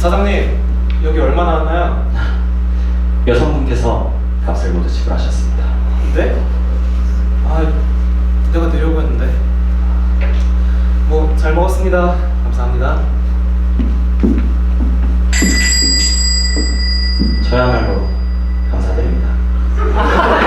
사장님 여기 얼마 나왔나요? 여성분께서 값을 모두 지불하셨습니다. 네? 아 내가 내려고 했는데 뭐 잘 먹었습니다. 감사합니다. 저야말로 감사드립니다.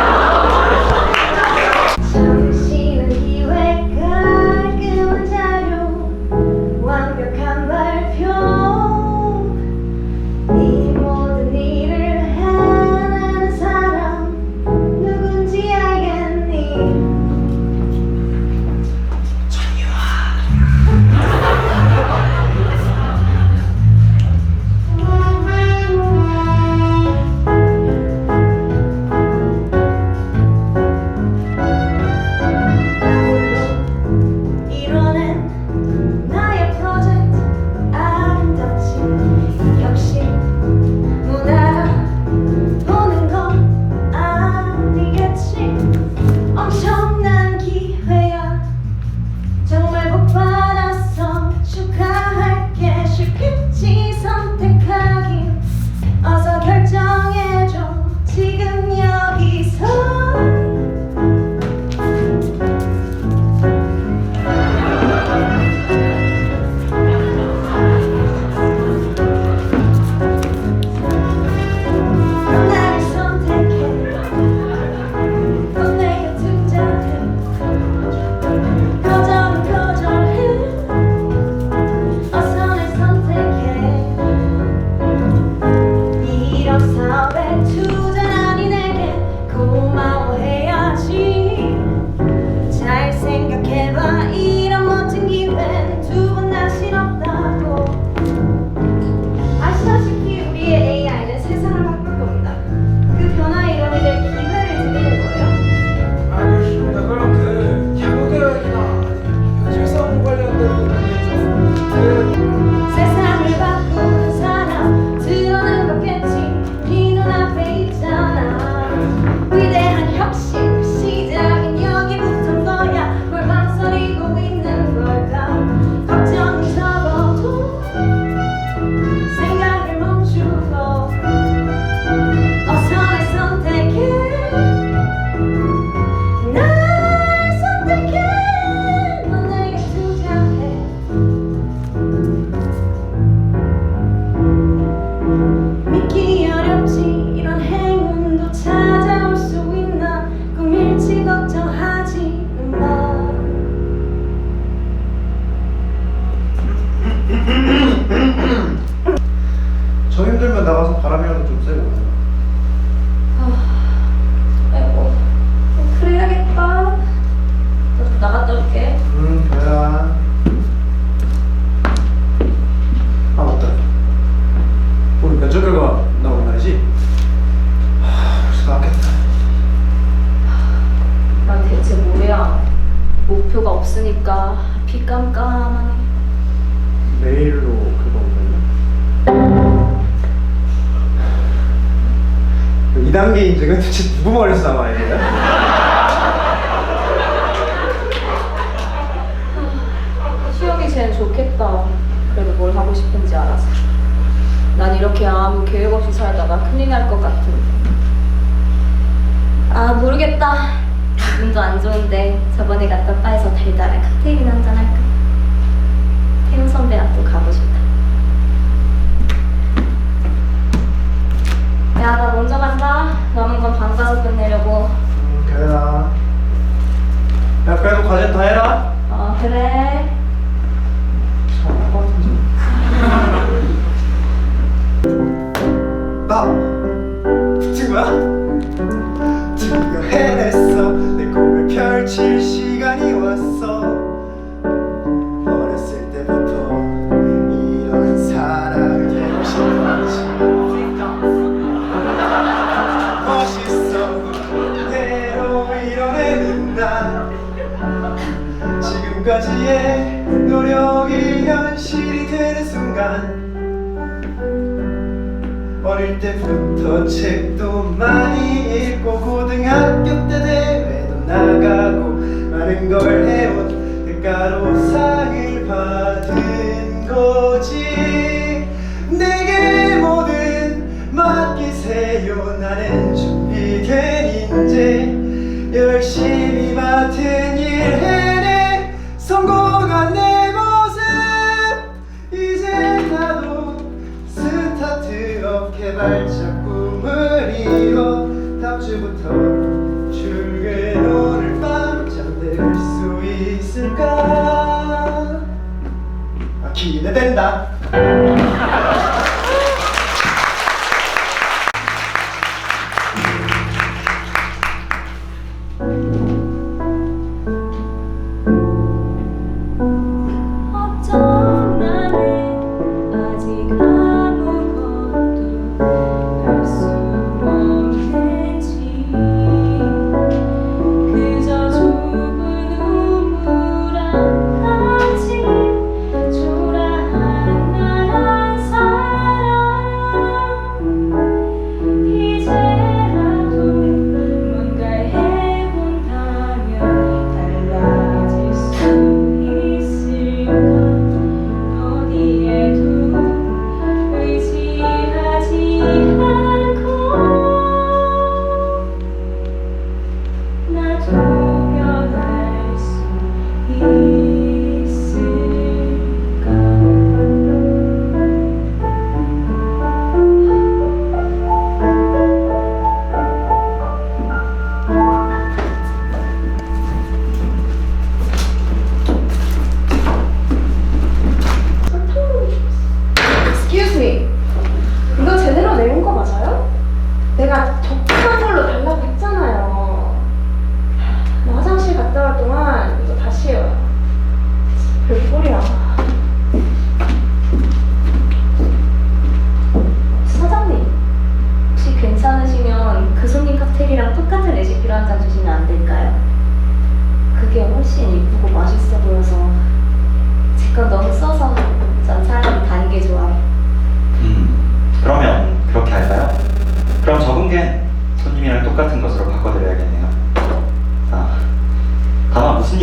누구 머리에서 나와야 돼요? 수영이 제일 좋겠다. 그래도 뭘 하고 싶은지 알아서. 난 이렇게 아무 계획 없이 살다가 큰일 날 것 같은데. 아 모르겠다. 기분도 안 좋은데 저번에 갔던 바에서 달달한 칵테일이나 한잔 할까? 태용 선배랑 또 가고 싶다. 야 나 먼저 간다. 남은 건방 가서 끝내려고. 음, 그래라 야 그래도 과제 다 해라 어 그래. 지금까지의 노력이 현실이 되는 순간 어릴 때부터 책도 많이 읽고 고등학교 때 대회도 나가고 많은 걸 해온 대가로 상을 받은 거지. 내게 모든 맡기세요. 나는 준비된 인재. 열심히 맡은 일 해내 성공한 내 모습. 이제 나도 스타트업 개발자 꿈을 이뤄 다음 주부터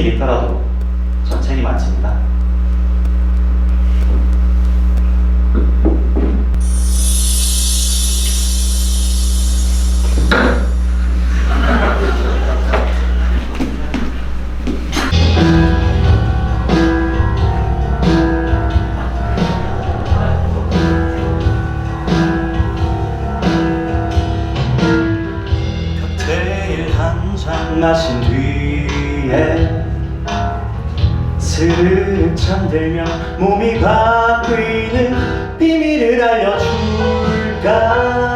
일이 있더라도 전 책임 잔 마신 뒤에 스르륵 잠들면 몸이 바뀌는 비밀을 알려줄까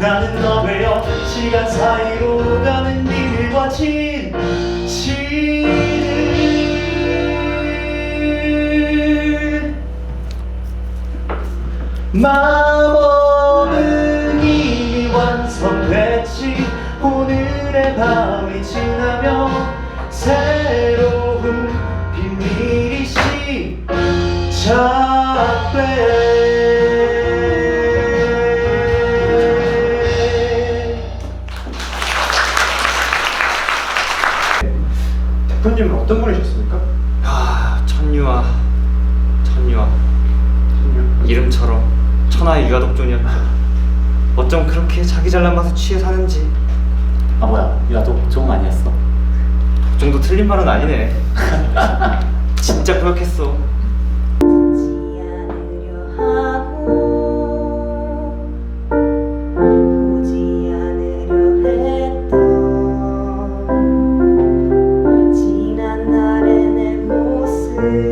나는 너웨어 시간 사이로 가는 일과 진 시들 어떤 분이셨습니까? 야, 천유아, 천유아, 천유. 이름처럼 천하의 유아독존이었다. 어쩜 그렇게 자기 잘난 맛에 취해 사는지. 아 뭐야 유아 독종 아니었어? 독종도 틀린 말은 아니네. 진짜 그렇겠어. Thank you.